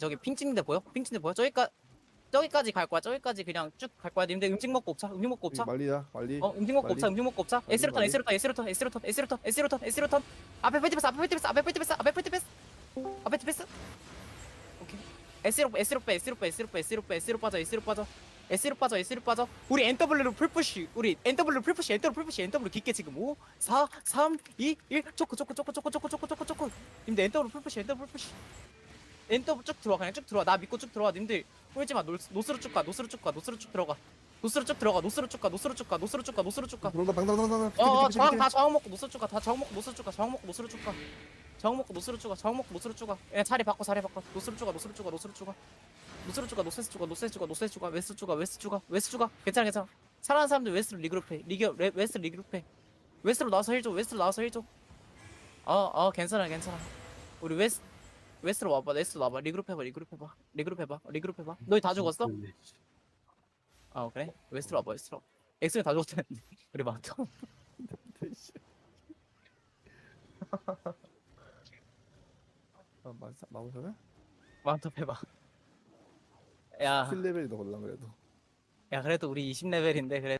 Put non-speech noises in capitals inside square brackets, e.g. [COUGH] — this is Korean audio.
저기 핑 찍는데 보여? 핑 찍는데 보여? 저기까 저기까지 갈 거야. 저기까지 그냥 쭉 갈 거야. 님들 음식 먹고 옵차. 음식 먹고 옵차. 말리자 말리 어, 음식 먹고 없차 음식 먹고 옵차. 에스르턴, 에스르턴, 에스르턴, 에스르턴, 에스르턴, 에스르턴, 에스르턴. 앞에 펄티패스, 앞에 펄티패스, 앞에 펄티패스, 앞에 펄티패스. 앞에 패스. 오케이. 에스로, 에스로 빼, 에스로 빼, 에스로 빼, 에스로 빼, 에스로 빠져, 에스로 빠져. S로 빠져, S로 빠져. 우리 NW로 풀푸시, 우리 NW로 풀푸시, NW로 풀푸시, NW 깊게 지금 5, 4, 3, 2, 1. 초코, 초코, 초코, 초코, 초코, 초코, 초코, 초코. 님들 NW로 풀푸시, NW로 풀푸시. NW 쭉 들어와 그냥 쭉 들어와 나 믿고 쭉 들어와 님들 꿀지마 노스로 쭉가 노스로 쭉가 노스로 쭉 들어가 노스로 쭉 들어가 노스로 쭉가 노스로 쭉가 노스로 쭉가 노스로 쭉가 들어온다 당당당당 어, 저항 다 저항 먹고 노스로 쭉가 다 저항 먹고 노스로 쭉가 저항 먹고 노스로 쭉가 저항 먹고 노스로 쭉가 저항 먹고 노스로 쭉가 야 자리 바꿔 자리 바꿔 노스로 쭉가 노스로 쭉가 노스로 쭉가 노스로 쭉가 노스에서 쭉가 노스에서 쭉가 노스에서 쭉가 웨스트 쭉가 웨스트 쭉가 웨스트 쭉가 괜찮아 괜찮아 살아난 사람들 웨스트로 리그룹해 리그 레- 웨스트 리그룹해 웨스트로 나와서 힐줘 웨스트로 나와서 힐줘 어어 괜찮아 괜찮아 우리 웨스 웨스트로 와봐 웨스트로 와봐. 리그룹 해봐 리그룹 해봐. 리그룹 해봐 리그룹 해봐. 너희 다 죽었어? 아 그래? 웨스트로 와봐 웨스트로. 엑스는 다 죽었다는데. [LAUGHS] 우리 많다 아? 맞아 마무사네 많다 해봐. 야, 7레벨이 더 걸라 그래도. 야 그래도 우리 20레벨인데 그래